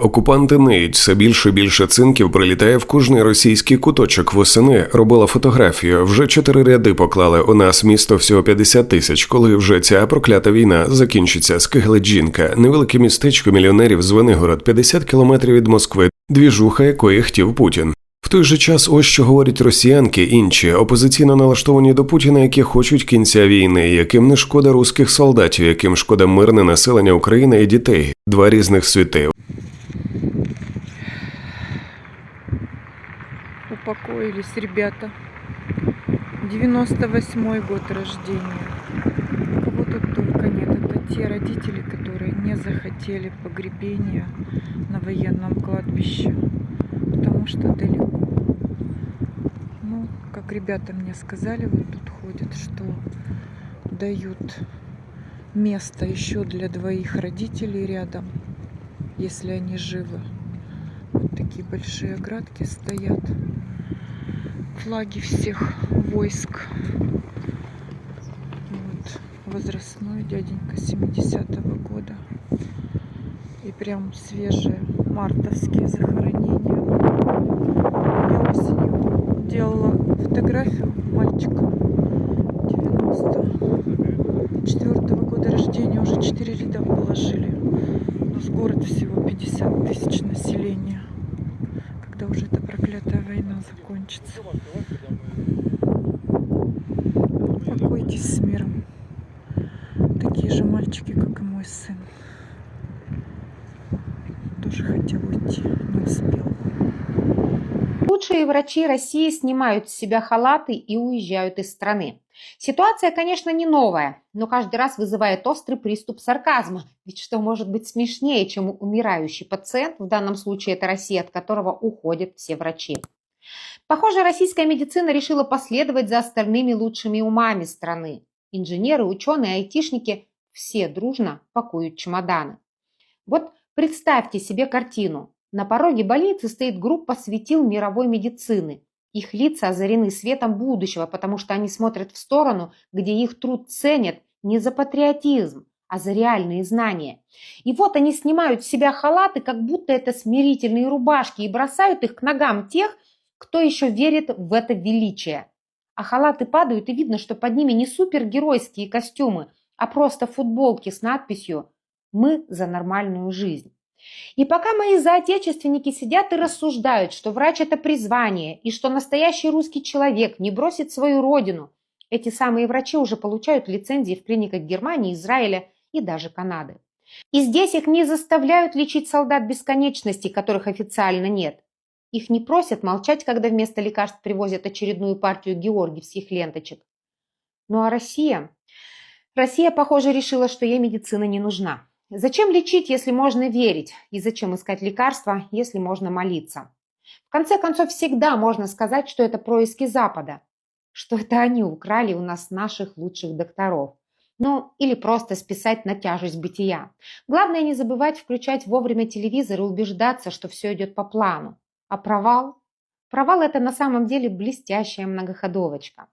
окупанти ниють, все більше і більше цинків прилітає в кожний російський куточок восени. Робила фотографію. Вже чотири ряди поклали. У нас місто всього 50 тисяч. Коли вже ця проклята війна закінчиться, скиглить жінка, невелике містечко мільйонерів Звенигород, 50 кілометрів від Москви, двіжуха якої хотів Путін. В той же час, ось що говорять росіянки, інші опозиційно налаштовані до Путіна, які хочуть кінця війни, яким не шкода руських солдатів, яким шкода мирне населення України і дітей, два різних світи. Упокоились ребята. 98 год рождения. Кого тут только нет. Это те родители, которые не захотели погребения на военном кладбище. Потому что далеко. Ну, как ребята мне сказали, вот тут ходят, что дают место еще для двоих родителей рядом, если они живы. Вот такие большие оградки стоят. Флаги всех войск. Вот возрастной дяденька 70-го года. И прям свежие мартовские захоронения. Я осенью делала фотографию мальчика 94 года рождения. Уже 4 ряда положили. У нас город всего 50 тысяч населения. Когда уже эта проклятая война закончится. Покойтесь с миром. Такие же мальчики, как и мой сын. Тоже хотел уйти, не успел. Лучшие врачи России снимают с себя халаты и уезжают из страны. Ситуация, конечно, не новая, но каждый раз вызывает острый приступ сарказма. Ведь что может быть смешнее, чем умирающий пациент, в данном случае это Россия, от которого уходят все врачи. Похоже, российская медицина решила последовать за остальными лучшими умами страны. Инженеры, ученые, айтишники – все дружно пакуют чемоданы. Вот представьте себе картину. На пороге больницы стоит группа светил мировой медицины. Их лица озарены светом будущего, потому что они смотрят в сторону, где их труд ценят не за патриотизм, а за реальные знания. И вот они снимают с себя халаты, как будто это смирительные рубашки, и бросают их к ногам тех, кто еще верит в это величие. А халаты падают, и видно, что под ними не супергеройские костюмы, а просто футболки с надписью «Мы за нормальную жизнь». И пока мои соотечественники сидят и рассуждают, что врач – это призвание, и что настоящий русский человек не бросит свою родину, эти самые врачи уже получают лицензии в клиниках Германии, Израиля и даже Канады. И здесь их не заставляют лечить солдат бесконечности, которых официально нет. Их не просят молчать, когда вместо лекарств привозят очередную партию георгиевских ленточек. Ну а Россия? Россия, похоже, решила, что ей медицина не нужна. Зачем лечить, если можно верить? И зачем искать лекарства, если можно молиться? В конце концов, всегда можно сказать, что это происки Запада, что это они украли у нас наших лучших докторов. Ну, или просто списать на тяжесть бытия. Главное не забывать включать вовремя телевизор и убеждаться, что все идет по плану. А провал? Провал – это на самом деле блестящая многоходовочка.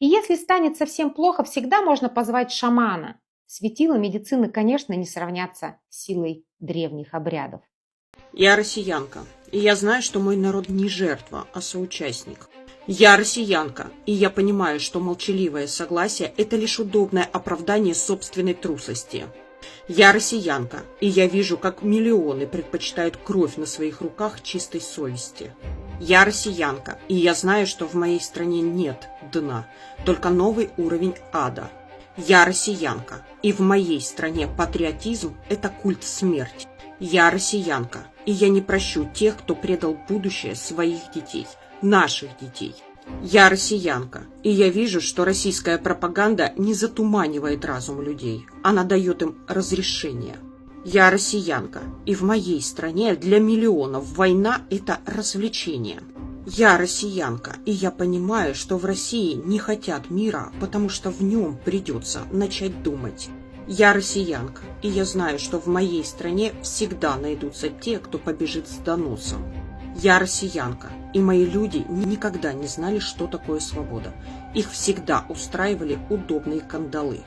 И если станет совсем плохо, всегда можно позвать шамана. Светила медицины, конечно, не сравнятся с силой древних обрядов. Я россиянка, и я знаю, что мой народ не жертва, а соучастник. Я россиянка, и я понимаю, что молчаливое согласие – это лишь удобное оправдание собственной трусости. Я россиянка, и я вижу, как миллионы предпочитают кровь на своих руках чистой совести. Я россиянка, и я знаю, что в моей стране нет дна, только новый уровень ада. Я россиянка, и в моей стране патриотизм – это культ смерти. Я россиянка, и я не прощу тех, кто предал будущее своих детей, наших детей. Я россиянка, и я вижу, что российская пропаганда не затуманивает разум людей, она дает им разрешение. Я россиянка, и в моей стране для миллионов война – это развлечение. Я россиянка, и я понимаю, что в России не хотят мира, потому что в нем придется начать думать. Я россиянка, и я знаю, что в моей стране всегда найдутся те, кто побежит с доносом. Я россиянка, и мои люди никогда не знали, что такое свобода. Их всегда устраивали удобные кандалы.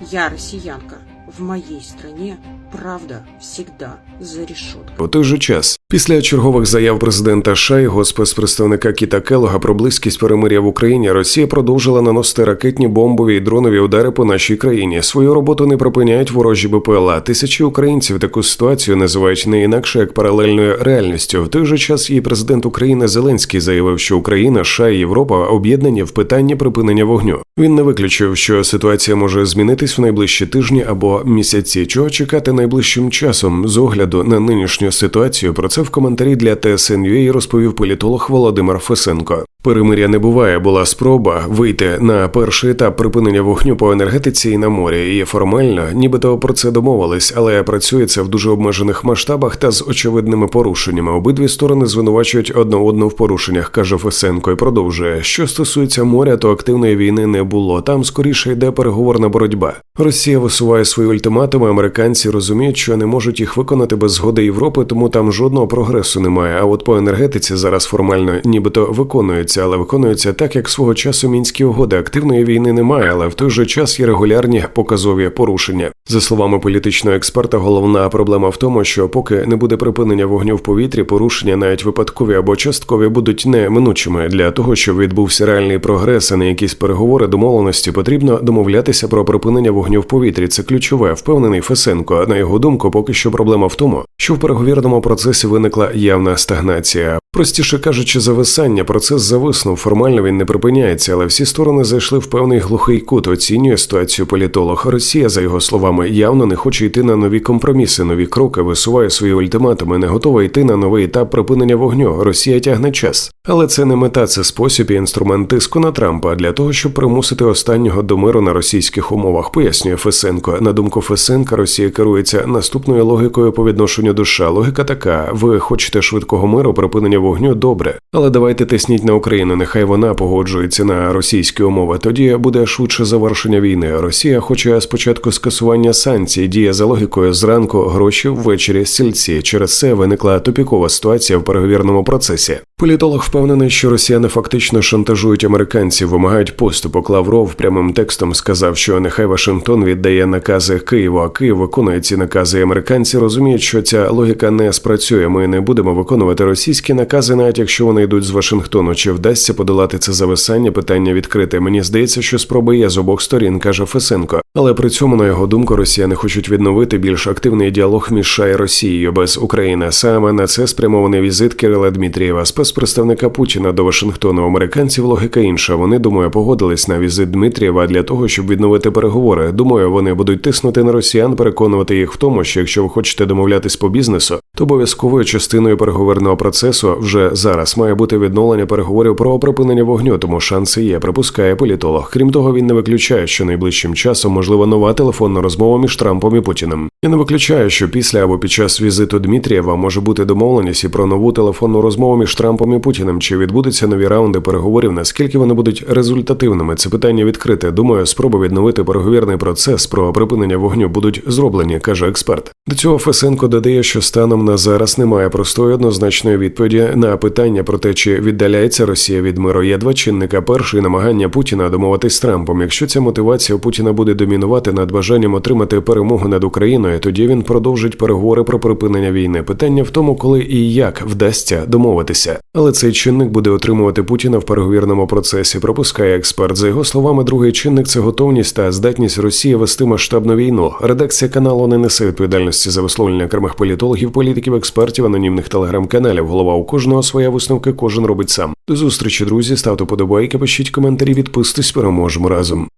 Я россиянка, в моей стране правда всегда за решеткой. У той же час, після чергових заяв президента США і його спецпредставника Кіта Келога про близькість перемир'я в Україні, Росія продовжила наносити ракетні, бомбові і дронові удари по нашій країні. Свою роботу не припиняють ворожі БПЛА. Тисячі українців таку ситуацію називають не інакше як паралельною реальністю. В той же час і президент України Зеленський заявив, що Україна, США і Європа об'єднані в питанні припинення вогню. Він не виключив, що ситуація може змінитись в найближчі тижні або місяці. Чого чекати найближчим часом з огляду на нинішню ситуацію? Про це в коментарі для TSN.ua розповів політолог Володимир Фесенко. Перемиря не буває. Була спроба вийти на перший етап припинення вогню по енергетиці і на морі. І формально, нібито про це домовились, але працює це в дуже обмежених масштабах та з очевидними порушеннями. Обидві сторони звинувачують одна одну в порушеннях, каже Фесенко, і продовжує. Що стосується моря, то активної війни не було. Там скоріше йде переговорна боротьба. Росія висуває свої ультиматуми. Американці розуміють, що не можуть їх виконати без згоди Європи, тому там жодного прогресу немає. А от по енергетиці зараз формально нібито виконується, але виконується так, як свого часу мінські угоди. Активної війни немає, але в той же час є регулярні показові порушення. За словами політичного експерта, головна проблема в тому, що поки не буде припинення вогню в повітрі, порушення навіть випадкові або часткові будуть неминучими. Для того, щоб відбувся реальний прогрес, а не якісь переговори домовленості, потрібно домовлятися про припинення вогню в повітрі. Це ключове, впевнений Фесенко. На його думку, поки що проблема в тому, що в переговірному процесі виникла явна стагнація. Простіше кажучи, зависання процес зависнув. Формально він не припиняється, але всі сторони зайшли в певний глухий кут. Оцінює ситуацію політолог. Росія, за його словами, явно не хоче йти на нові компроміси, нові кроки, висуває свої ультиматуми, не готова йти на новий етап припинення вогню. Росія тягне час. Але це не мета, це спосіб і інструмент тиску на Трампа для того, щоб примусити останнього до миру на російських умовах, пояснює Фесенко. На думку Фесенка, Росія керується наступною логікою по відношенню до душа. Логіка така: ви хочете швидкого миру, припинення вогню добре, але давайте тисніть на Україну. Нехай вона погоджується на російські умови. Тоді буде швидше завершення війни. Росія хоче спочатку скасування санкцій, діє за логікою зранку гроші ввечері сільці. Через це виникла тупікова ситуація в переговірному процесі. Політолог впевнений, що росіяни фактично шантажують американців, вимагають поступок. Лавров прямим текстом сказав, що нехай Вашингтон віддає накази Києву, а Київ виконує ці накази. Американці розуміють, що ця логіка не спрацює. Ми не будемо виконувати російські накази, навіть якщо вони йдуть з Вашингтону. Чи вдасться подолати це зависання? Питання відкрите. Мені здається, що спроби є з обох сторін, каже Фесенко. Але при цьому, на його думку, росіяни хочуть відновити більш активний діалог між США і Росією без України. Саме на це спрямований візит Кирила Дмитрієва, спецпредставника Путіна до Вашингтону. У Американців логіка інша. Вони думаю, погодились на візит Дмитрієва для того, щоб відновити переговори. Думаю, вони будуть тиснути на росіян, переконувати їх в тому, що якщо ви хочете домовлятись по бізнесу, то обов'язковою частиною переговорного процесу вже зараз має бути відновлення переговорів про припинення вогню, тому шанси є, припускає політолог. Крім того, він не виключає, що найближчим часом можлива нова телефонна розмова між Трампом і Путіним. І не виключає, що після або під час візиту Дмитрієва може бути домовленість і про нову телефонну розмову між Трампом і Путіним. Чи відбудуться нові раунди переговорів? Наскільки вони будуть результативними? Це питання відкрите. Думаю, спроби відновити переговірний процес про припинення вогню будуть зроблені, каже експерт. До цього Фесенко додає, що станом на зараз немає простої однозначної відповіді на питання про те, чи віддаляється Росія від миру. Є два чинника. Перший намагання Путіна домовитись з Трампом. Якщо ця мотивація у Путіна буде домінувати над бажанням отримати перемогу над Україною, тоді він продовжить переговори про припинення війни. Питання в тому, коли і як вдасться домовитися. Але цей чинник буде отримувати Путіна в переговірному процесі. Пропускає експерт. За його словами, другий чинник це готовність та здатність Росії вести масштабну війну. Редакція каналу не несе відповідальності за висловлення окремих політологів, політиків, експертів, анонімних телеграм-каналів. Голова у кожного своя висновки, кожен робить сам. До зустрічі, друзі. Ставте подобайки, пишіть коментарі, відписуйтесь, переможемо разом.